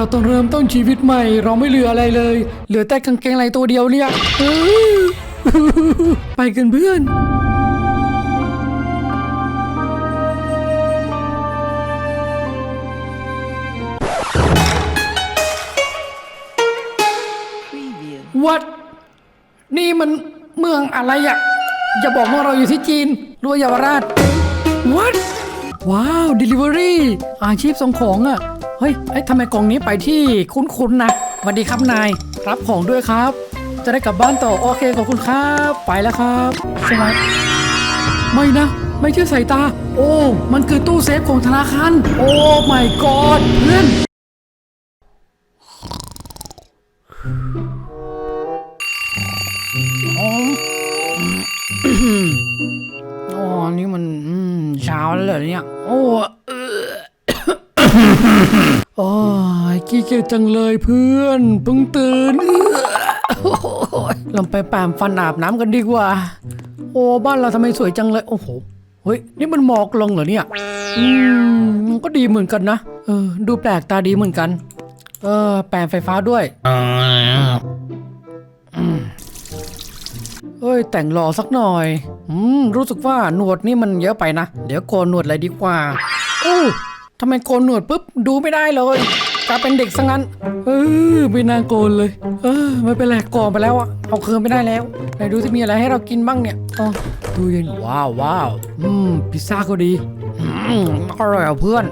เราต้องเริ่มต้นชีวิตใหม่ เราไม่เหลืออะไรเลย เหลือแต่กางเกงในตัวเดียวเนี่ยออไปกันเพื่อนวัดนี่มันเมืองอะไรอะอย่าบอกว่าเราอยู่ที่จีนรือว่าเยาวราชวัดว้าว Delivery อาชีพส่งของอะ เฮ้ยไอ้ทำไมกล่องนี้ไปที่คุ้นๆนะสวัสดีครับนายรับของด้วยครับ จะได้กลับบ้านต่อโอเคขอบคุณครับ ไปแล้วครับสวัสดีไม่นะ ไม่เชื่อสายตา โอ้ มันคือตู้เซฟของธนาคารโอ้ my god เพื่อนอ๋อนี่มันเช้าแล้วเหรอเนี่ย โอ้เโอ้ยขี้เกียจจังเลยเพื่อนเพิ่งตื่นเออลองไปแปรงฟันอาบน้ำกันดีกว่า โอ้บ้านเราทำไมสวยจังเลยโอ้โหเฮ้ยนี่มันหมอกลงเหรอเนี่ยอืมมันก็ดีเหมือนกันนะเออ ดูแปลกตาดีเหมือนกัน เออ แปรงไฟฟ้าด้วยเอ้ย แต่งหล่อสักหน่อย อืม รู้สึกว่าหนวดนี่มันเยอะไปนะ เดี๋ยวโกนหนวดเลยดีกว่า โอ้ ทำไมโกนหนวดปุ๊บดูไม่ได้เลยกลายเป็นเด็กซะงั้น เออไม่น่าโกนเลย เออไม่เป็นไรโกนไปแล้วอะเอาคืนไม่ได้แล้วไหนดูจะมีอะไรให้เรากินบ้างเนี่ยอ๋อดูเย็นว้าวว้าวอืมพิซซ่าก็ดีอืมอร่อยอะเพื่อน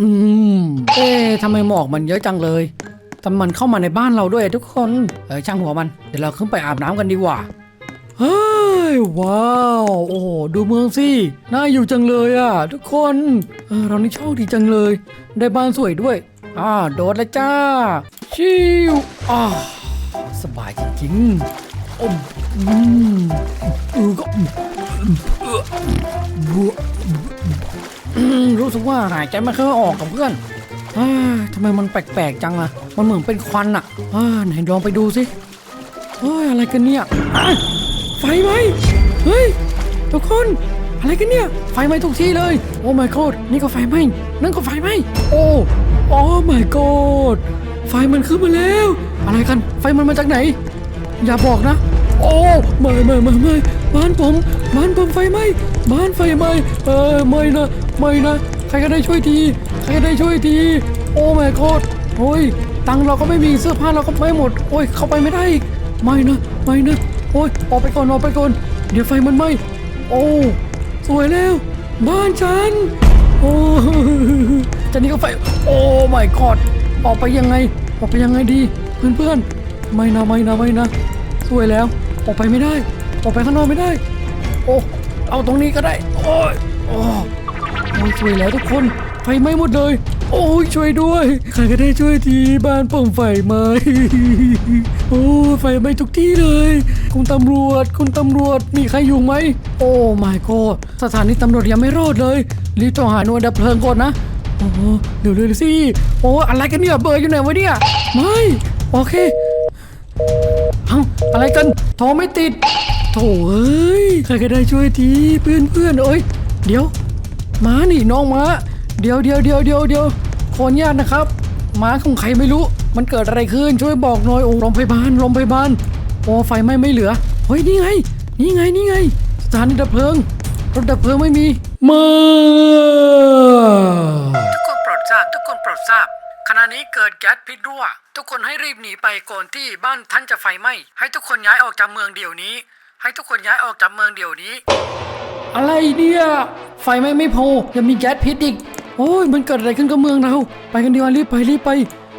อืมเอ๊ะทำไมหมอกมันเยอะจังเลยแต่มันเข้ามาในบ้านเราด้วยทุกคนเออช่างหัวมัน เดี๋ยวเราขึ้นไปอาบน้ำกันดีกว่าเฮ้ ว้าว โอ้โห ดูเมืองสิ น่าอยู่จังเลยอะ ทุกคนเออเรานี่โชคดีจังเลย ได้บ้านสวยด้วย อ่า โดดเลยจ้า ชิวอ่าสบายจริงๆอมอืมอือก็อืมเอื้อบัวอืมรู้สึกว่าหายใจไม่ค่อยออกกับเพื่อนอ่าทำไมมันแปลกๆจังอะมันเหมือนเป็นควันอะอ่าไหนลองไปดูสิเฮ้ยอะไรกันเนี่ย ไฟไหมเฮ้ยทุกคนอะไรกันเนี่ยไฟไหม้ทุกที่เลย โอ้ my god นี่ก็ไฟไหม้นั่นก็ไฟไหม้โอ้โอ้ my god ไฟมันขึ้นมาแล้ว อะไรกันไฟมันมาจากไหน อย่าบอกนะ โอ้ไม่ไม่ไม่ไม่บ้านผมบ้านผมไฟไหม้บ้านไฟไหม้เออไม่นะไม่นะใครก็ได้ช่วยทีใครก็ได้ช่วยทีโอ้ my god โอ้ยตังค์เราก็ไม่มีเสื้อผ้าเราก็ไม่หมด โอ้ยเข้าไปไม่ได้อีกไม่นะไม่นะ โอ้ยออกไปก่อนออกไปก่อน เดี๋ยวไฟมันไหม้โอ้สวยแล้ว บ้านฉัน โอ้จะนี่ก็ไฟ โอ้ my god ออกไปยังไง ออกไปยังไงดี เพื่อนๆไม่นะไม่นะไม่นะสวยแล้ว ออกไปไม่ได้ ออกไปข้างนอกไม่ได้ โอ้เอาตรงนี้ก็ได้ โอ้ยโอ้โอ้ยช่วยแล้วทุกคนไฟไหม้หมดเลย โอ้ยช่วยด้วย ใครก็ได้ช่วยทีบ้านผมไฟไหมโอ้ไฟไหม้ทุกที่เลย คุณตำรวจ คุณตำรวจมีใครอยู่ไหม โอ้ my god สถานีตำรวจยังไม่รอดเลยรีบโทรหาหน่วยดับเพลิงก่อนนะโอ้เดี๋ยวเร็วๆสิ โอ้อะไรกันเนี่ยเบอร์อยู่ไหนวะเนี่ยไม่โอเคเอ้าอะไรกันโทรไม่ติดโถเอ้ยใครก็ได้ช่วยทีเพื่อนเพื่อนเอ้ยเดี๋ยวม้านี่น้องม้า เดี๋ยวเดี๋ยวเดี๋ยวเดี๋ยวเดี๋ยวขออนุญาตนะครับม้าของใครไม่รู้ มันเกิดอะไรขึ้นช่วยบอกหน่อยโอ้โรงพยาบาลโรงพยาบาลโอ้ไฟไหม้ไม่เหลือเฮ้ยนี่ไง นี่ไงนี่ไงสถานีดับเพลิงรถดับเพลิงไม่มีมาทุกคนโปรดทราบทุกคนโปรดทราบขณะนี้เกิดแก๊สพิษรั่ว ทุกคนให้รีบหนีไปก่อนที่บ้านท่านจะไฟไหม้ให้ทุกคนย้ายออกจากเมืองเดี๋ยวนี้ ให้ทุกคนย้ายออกจากเมืองเดี๋ยวนี้ อะไรเนี่ยไฟไหม้ไม่พอยังมีแก๊สพิษอีก โอ้ยมันเกิดอะไรขึ้นกับเมืองเรา ไปกันดีกว่ารีบไปรีบไป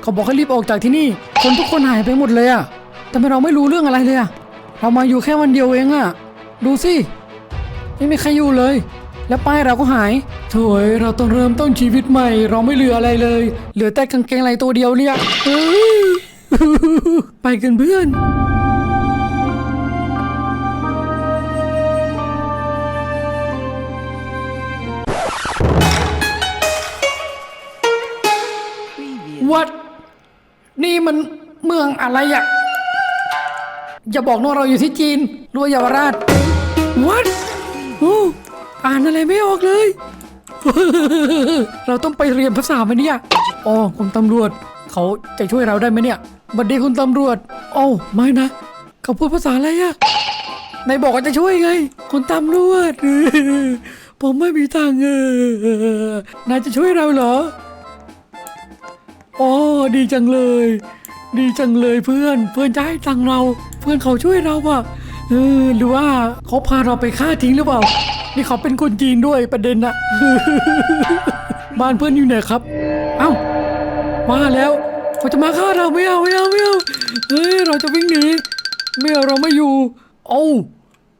เขาบอกให้รีบออกจากที่นี่ คนทุกคนหายไปหมดเลยอะแต่เราไม่รู้เรื่องอะไรเลยอะเรามาอยู่แค่วันเดียวเองอะดูสิไม่มีใครอยู่เลย แล้วป้ายเราก็หายโถยเราต้องเริ่มต้นชีวิตใหม่ เราไม่เหลืออะไรเลย เหลือแต่กางเกงในตัวเดียวเนี่ยอ้ยไปกันเพื่อน วัด นี่มันเมืองอะไรอะอย่าบอกนะว่าเราอยู่ที่จีนหรือว่าเยาวราชวัดโอ้อ่านอะไรไม่ออกเลย เราต้องไปเรียนภาษาไหมเนี่ยอ๋อคุณตำรวจ เขาจะช่วยเราได้ไหมเนี่ยบัดดีคุณตำรวจโอ้าไม่นะ เขาพูดภาษาอะไรอะนายบอกว่าจะช่วยไง คุณตำรวจ ผมไม่มีทางเออนายจะช่วยเราเหรอ อ๋อดีจังเลย ดีจังเลยเพื่อน เพื่อนจะให้ตังเรา เพื่อนเขาช่วยเราอะเออหรือว่าเขาพาเราไปฆ่าทิ้งหรือเปล่า นี่เขาเป็นคนจีนด้วยประเด็นนะบ้านเพื่อนอยู่ไหนครับ เอ้ามาแล้วเขาจะมาฆ่าเราไม่เอาไม่เอาไม่เอาเฮ้ยเราจะวิ่งหนีไม่เอาเราไม่อยู่เอ้า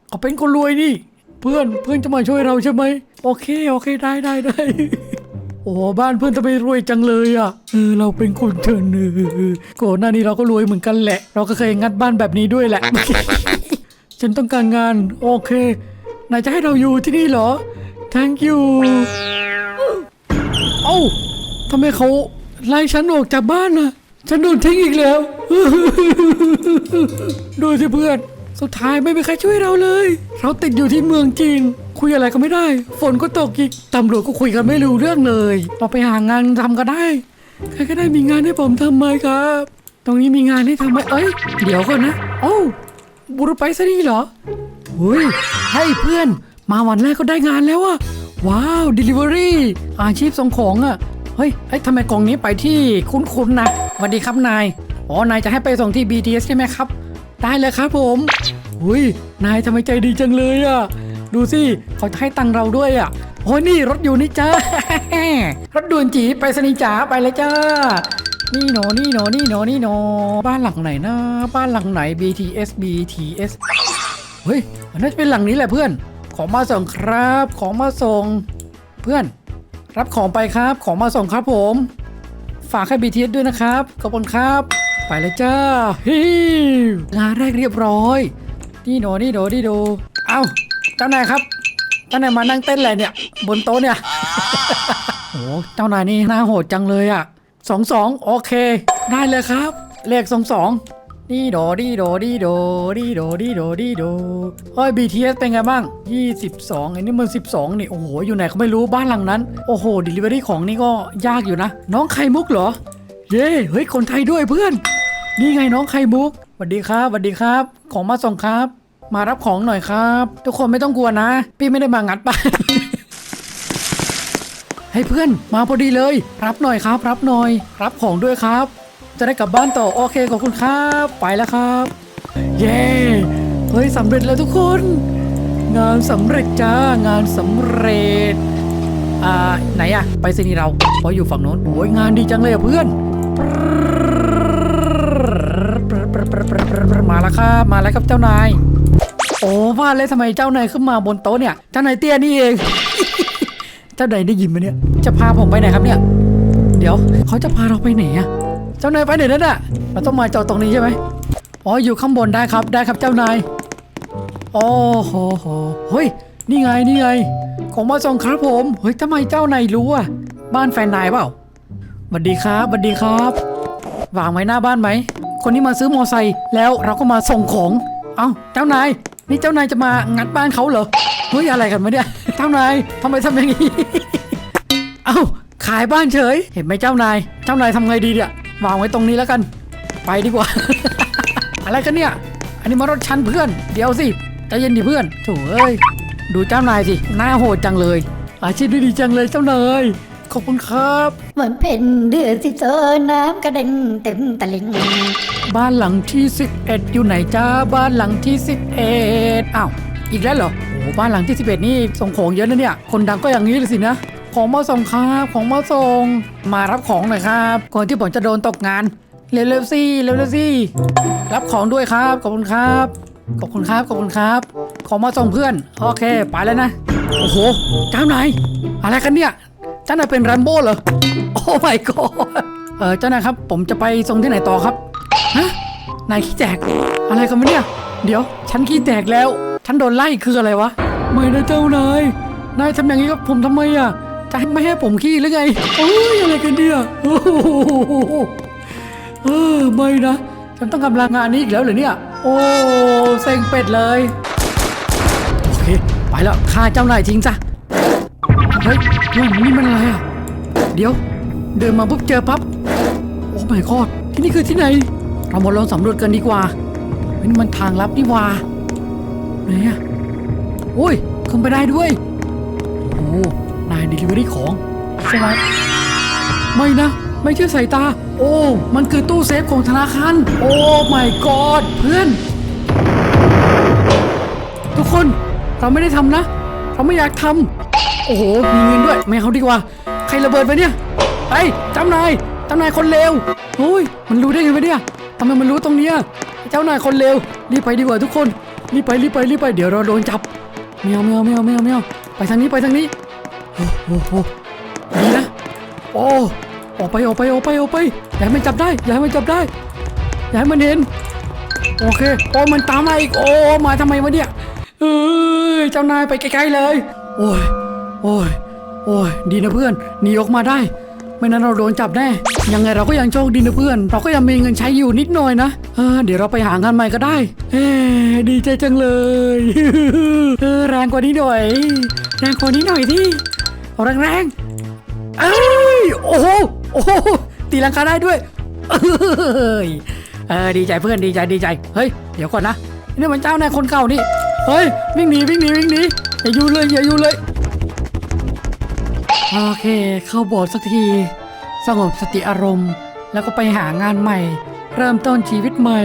เขาเป็นคนรวยนี่ เพื่อนเพื่อนจะมาช่วยเราใช่ไหมโอเคโอเคได้ได้ได้ โอ้บ้านเพื่อนทำไมรวยจังเลยอะเออเราเป็นคนเถื่อนเออก่อนหน้านี้เราก็รวยเหมือนกันแหละ เราก็เคยงัดบ้านแบบนี้ด้วยแหละ ฉันต้องการงานโอเคนายจะให้เราอยู่ที่นี่เหรอ thank you เอ้าทำไมเขาไล่ฉันออกจากบ้านน่ะ ฉันโดนทิ้งอีกแล้ว ดูสิเพื่อน สุดท้ายไม่มีใครช่วยเราเลย เราติดอยู่ที่เมืองจีน คุยอะไรก็ไม่ได้ ฝนก็ตกอีกตำรวจก็คุยกันไม่รู้เรื่องเลยเราไปหางานทำก็ได้ใครก็ได้มีงานให้ผมทำไหมครับ ตรงนี้มีงานให้ทำไหมเอ้ย เดี๋ยวก่อนนะโอ้บุรุษไปซะนี่เหรอเฮ้ยให้เพื่อน มาวันแรกก็ได้งานแล้วอะว้าว Delivery อาชีพส่งของอะเฮ้ยไอ้ยทำไมกล่องนี้ไปที่คุ้นๆนะสวัสดีครับนาย อ๋อ นายจะให้ไปส่งที่ BTS ใช่ไหมครับ ได้เลยครับผมหุยนายทำไมใจดีจังเลยอะ ดูสิเขาจะให้ตังเราด้วยอะโอ้ยนี่รถอยู่นี่จ้า รถด่วนจีไปสนีจ๋าไปเลยจ้า นี่หนอนี่หนอนี่หนอนี่หนอบ้านหลังไหนนะบ้านหลังไหน BTS BTS เฮ้ยอันน่าจะเป็นหลังนี้แหละเพื่อน ของมาส่งครับ ของมาส่ง เพื่อน รับของไปครับ ของมาส่งครับผม ฝากให้ BTS ด้วยนะครับขอบคุณครับ ไปเลยจ้าฮิงานแรกเรียบร้อย นี่โดนี่โดนี่โดเอ้า เจ้านายครับ เจ้านายมานั่งเต้นอะไรเนี่ย บนโต๊ะเนี่ย โอ้เจ้านายนี่น่าโหดจังเลยอะสองสองโอเค ได้เลยครับ เลขสองสองดีโดดีโดดีโดดีโดดีโดดีโดเฮ้ย BTS เป็นไงบ้าง 22ไอ้นี่มัน 12 นี่ โอ้โห อยู่ไหนเขาไม่รู้บ้านหลังนั้น โอ้โห Delivery ของนี่ก็ยากอยู่นะ น้องไข่มุกเหรอ เย้เฮ้ย คนไทยด้วยเพื่อน นี่ไงน้องไข่มุกสวัสดีครับสวัสดีครับ ของมาส่งครับ มารับของหน่อยครับ ทุกคนไม่ต้องกลัวนะ พี่ไม่ได้มางัดบ้าน ให้เพื่อนมาพอดีเลย รับหน่อยครับ รับหน่อย รับของด้วยครับ จะได้กลับบ้านต่อโอเคขอบคุณครับ ไปแล้วครับ เย้เฮ้ยสำเร็จแล้วทุกคน งานสำเร็จจ้างานสำเร็จอ่าไหนอะไปสินีย์เราเพราะอยู่ฝั่งโน้นโอ้ยงานดีจังเลยอะเพื่อน มาแล้วครับมาแล้วครับเจ้านาย อ้ว่าเลยทำไมเจ้านายขึ้นมาบนโต๊ะเนี่ยเจ้านายเตี้ยนี่เอง เจ้านายได้ยินไหมเนี่ย จะพาผมไปไหนครับเนี่ย เดี๋ยวเขาจะพาเราไปไหนอะเจ้านายไปไหนนั่นอะเราต้องมาจอดตรงนี้ใช่ไหมอ๋ออยู่ข้างบนได้ครับได้ครับเจ้านายโอ้โหโหเฮ้ยนี่ไงนี่ไง ของมาส่งครับผมเฮ้ยทำไมเจ้านายรู้อะบ้านแฟนนายเปล่าสวัสดีครับสวัสดีครับวางไว้หน้าบ้านไหมคนนี้มาซื้อมอไซค์แล้วเราก็มาส่งของ เอ้าเจ้านาย นี่เจ้านายจะมางัดบ้านเขาเหรอ เฮ้ยอะไรกันวะเนี่ย เจ้านายทำไมทำอย่างนี้ เอ้าขายบ้านเฉย เห็นไหมเจ้านาย เจ้านายทำไงดีเนี่ยวางไว้ตรงนี้แล้วกัน ไปดีกว่า อะไรกันเนี่ย อันนี้มารถชั้นเพื่อน เดี๋ยวสิใจเย็นดิเพื่อนโถ่เอ้ย ดูเจ้านายสิ หน้าโหดจังเลย อาชีพดีจังเลยเจ้านาย ขอบคุณครับ มันเป็นเดือนสิเจอน้ำกระเด็นเต็มตะลิง บ้านหลังที่ 11 อยู่ไหนจ้าบ้านหลังที่ 11อ้าวอีกแล้วเหรอโอ้บ้านหลังที่ 11 นี่ส่งของเยอะนะเนี่ย คนดังก็อย่างนี้เลยสินะ ของมาส่งครับของมาส่ง มารับของหน่อยครับก่อนที่ผมจะโดนตกงาน เร็วๆสิเร็วๆสิรับของด้วยครับขอบคุณครับขอบคุณครับขอบคุณครับ ของมาส่งเพื่อน โอเค ไปแล้วนะ โอ้โหเจ้านายอะไรกันเนี่ย เจ้านายเป็นแรมโบ้เหรอ โอ้ my god เออเจ้านายครับ ผมจะไปส่งที่ไหนต่อครับ ฮะ นายขี้แตก อะไรกันวะเนี่ย เดี๋ยว ฉันขี้แตกแล้ว ฉันโดนไล่คืออะไรวะ ไม่นะเจ้านาย นายทำอย่างนี้กับผมทำไมอะ จะไม่ให้ผมขี้หรือไงโอ้ยอะไรกันเนี่ยโอ้โหเออไม่นะ ฉันต้องกำลังงานนี้อีกแล้วเหรอเนี่ย โอ้เซ็งเป็ดเลย โอเค ไปแล้วฆ่าเจ้านายทิ้งซะ เฮ้ยเฮ้ยนี่มันอะไรอะ เดี๋ยว เดินมาปุ๊บเจอปั๊บ โอ้ my god ที่นี่คือที่ไหน เรามาลองสำรวจกันดีกว่าเฮ้ยนี่มันทางลับนี่ว่าไหนอะโอ้ยขึ้นไปได้ด้วย โอ้นายดิลิเวอรี่ของใช่ไหมไม่นะ ไม่เชื่อสายตา โอ้ มันคือตู้เซฟของธนาคาร โอ้ my god เพื่อน ทุกคนเราไม่ได้ทำนะ เราไม่อยากทำ โอ้โห มีเงินด้วย ไม่เอาดีกว่า ใครระเบิดไปเนี่ยไอ้ยจ้านายจ้านายคนเลวโอ้ย มันรู้ได้ไงวะเนี่ยทำไมมันรู้ตรงเนี้ยเจ้านายคนเลว รีบไปดีกว่าทุกคน รีบไปรีบไปรีบไป เดี๋ยวเราโดนจับไม่เอาไม่เอาไม่เอาไม่เอาไม่เอาไปทางนี้ไปทางนี้ โอ้โหดีนะ โอ้ ออกไปออกไปออกไปออกไป อย่าให้มันจับได้ อย่าให้มันจับได้ อย่าให้มันเห็น โอเค โอ้มันตามมาอีก โอ้ มาทำไมวะเนี่ย เอ้ยเจ้านายไปไกลๆเลย โอ้ย โอ้ย โอ้ย ดีนะเพื่อน หนีออกมาได้ ไม่นั้นเราโดนจับแน่ ยังไงเราก็ยังโชคดีนะเพื่อน เราก็ยังมีเงินใช้อยู่นิดหน่อยนะ เออ เดี๋ยวเราไปหางานใหม่ก็ได้ เอ้ดีใจจังเลย เออ แรงกว่านี้หน่อย แรงกว่านี้หน่อยที่เอาแรงเอ้ย โอ้โห โอ้โห ตีลังกาได้ด้วย เอ้ย เออ ดีใจเพื่อน ดีใจ ดีใจ เฮ้ย เดี๋ยวก่อนนะ นี่มันเจ้านายคนเก่านี่ เฮ้ย วิ่งหนี วิ่งหนี วิ่งหนี อย่าอยู่เลย อย่าอยู่เลย โอเค เข้าโบสถ์สักที สงบสติอารมณ์ แล้วก็ไปหางานใหม่ เริ่มต้นชีวิตใหม่